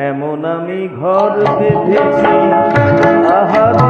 এমন আমি ঘর বেঁধেছি আহার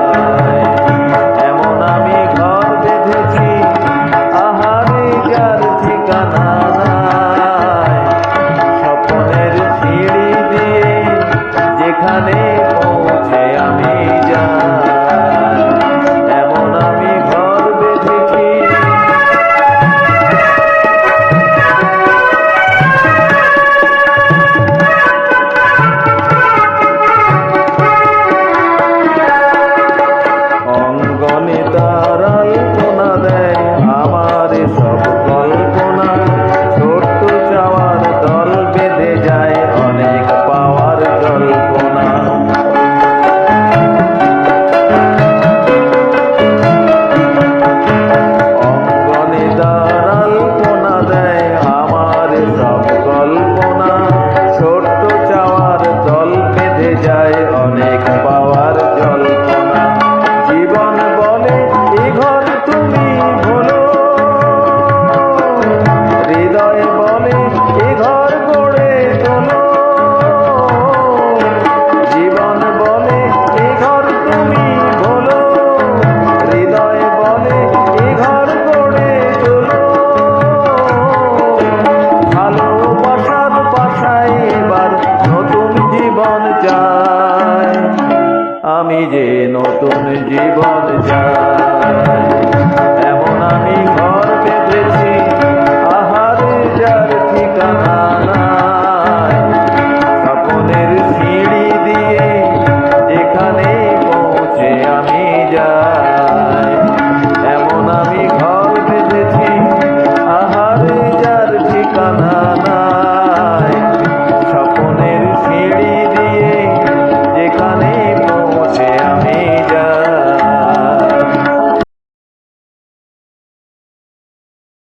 রাধানে চাই আমি যে নতুন জীবন চাই।